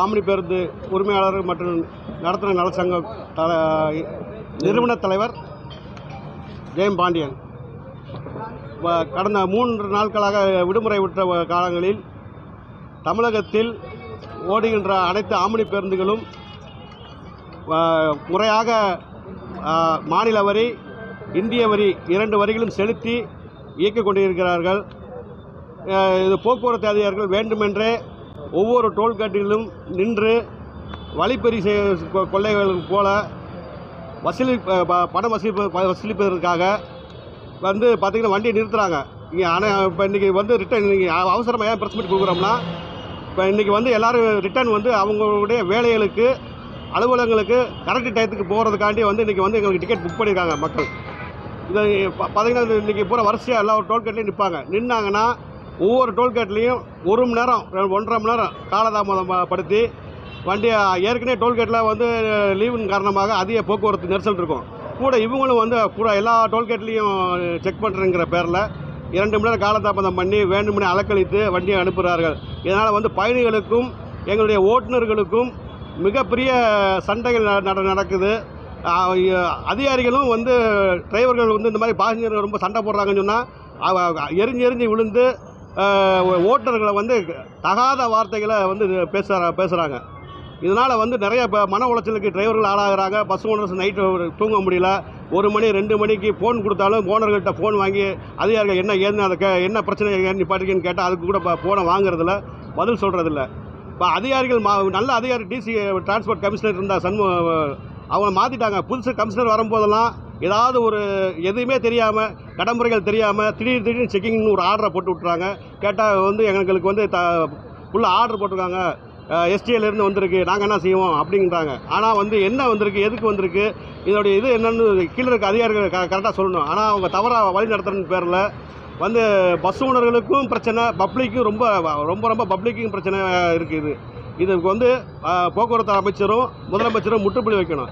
Omni பேருந்து உரிமையாளர் மற்றும் நடத்துன நலச்சங்க த நிறுவன தலைவர் ஜெயம் பாண்டியன். கடந்த மூன்று நாட்களாக விடுமுறை விட்ட காலங்களில் தமிழகத்தில் ஓடுகின்ற அனைத்து ஆம்னி பேருந்துகளும் முறையாக மாநில வரி இந்திய வரி இரண்டு வரிகளும் செலுத்தி இயக்கிக் கொண்டிருக்கிறார்கள். இது போக்குவரத்து அதிகாரிகள் வேண்டுமென்றே ஒவ்வொரு டோல்கேட்டிலும் நின்று வழிப்பறி செய்- கொ- கொள்ளைகள் போல வசூலி பணம் வசூலிப்ப ப- வசூலிப்பதற்காக வந்து பார்த்திங்கன்னா வண்டியை நிறுத்துகிறாங்க இங்கே ஆனால் இப்போ இன்றைக்கி வந்து ரிட்டர்ன் இன்றைக்கி அவசரமாக ஏன் ப்ரெஸ் மீட் கொடுக்குறோம்னா இப்போ இன்றைக்கி வந்து எல்லோரும் ரிட்டர்ன் வந்து அவங்களுடைய வேலைகளுக்கு அலுவலகங்களுக்கு கரெக்ட் டயத்துக்கு போகிறதுக்காண்டி வந்து இன்றைக்கி வந்து எங்களுக்கு டிக்கெட் புக் பண்ணியிருக்காங்க மக்கள். இதை ப- பார்த்தீங்கன்னா இன்றைக்கி பூரா வரிசையாக எல்லா டோல்கேட்லேயும் நிற்பாங்க நின்னாங்கன்னா ஒவ்வொரு டோல்கேட்லேயும் ஒரு மணி நேரம் ஒன்றரை மணி நேரம் காலதாமதம் படுத்தி வண்டி ஏற்கனவே டோல்கேட்டில் வந்து லீவின் காரணமாக அதிக போக்குவரத்து நெரிசல் இருக்கும். கூட இவங்களும் வந்து பூரா எல்லா டோல்கேட்லேயும் செக் பண்ணுறங்கிற பேரில் இரண்டு மணி நேரம் காலதாமதம் பண்ணி வேண்டுமனே அலக்கழித்து வண்டியை அனுப்புகிறார்கள் இதனால் வந்து பயணிகளுக்கும் எங்களுடைய ஓட்டுநர்களுக்கும் மிகப்பெரிய சண்டைகள் ந- நட நடக்குது. அதிகாரிகளும் வந்து டிரைவர்கள் வந்து இந்த மாதிரி பாசஞ்சர் ரொம்ப சண்டை போடுறாங்கன்னு சொன்னால் எரிஞ்சு எரிஞ்சு விழுந்து ஓட்டுநர்களை வந்து தகாத வார்த்தைகளை வந்து பேசுகிற பேசுகிறாங்க இதனால் வந்து நிறைய இப்போ மன உளைச்சலுக்கு டிரைவர்கள் ஆளாகிறாங்க. பஸ் ஓனர்ஸ் நைட்டு தூங்க முடியல. ஒரு மணி ரெண்டு மணிக்கு ஃபோன் கொடுத்தாலும் ஓனர்கிட்ட ஃபோன் வாங்கி அதிகாரிகள் என்ன ஏதுன்னு அதை கே என்ன பிரச்சனை? ஏன்னு நிப்பாட்டிருக்கேன்னு கேட்டால் அதுக்கு கூட இப்போ ஃபோனை வாங்குறதில்ல. பதில் சொல்கிறதில்ல இப்போ அதிகாரிகள் மா நல்ல அதிகாரி டிசி டிரான்ஸ்போர்ட் கமிஷனர் இருந்தால் சண்மு அவங்க மாற்றிட்டாங்க புதுசு கமிஷனர் வரும்போதெல்லாம் ஏதாவது ஒரு எதுவுமே தெரியாமல் நடைமுறைகள் தெரியாமல் திடீர் திடீர்னு செக்கிங்னு ஒரு ஆர்டரை போட்டு விட்றாங்க கேட்டால் வந்து எங்களுக்கு வந்து த ஃபுல்லாக ஆர்டர் போட்டிருக்காங்க. STL வந்திருக்கு. நாங்கள் என்ன செய்வோம்? அப்படிங்கிறாங்க ஆனால் வந்து என்ன வந்திருக்கு? எதுக்கு வந்திருக்கு? இதோடைய இது என்னென்னு கீழே இருக்க அதிகாரிகள் க கரெக்டாக சொல்லணும். ஆனால் அவங்க தவறாக வழி நடத்துறன்னு பேரில் வந்து பஸ் ஓனர்களுக்கும் பிரச்சனை பப்ளிக்கும் ரொம்ப ரொம்ப ரொம்ப பப்ளிக்கும் பிரச்சனை இருக்குது. இதுக்கு வந்து போக்குவரத்து அமைச்சரும் முதலமைச்சரும் முற்றுப்புள்ளி வைக்கணும்.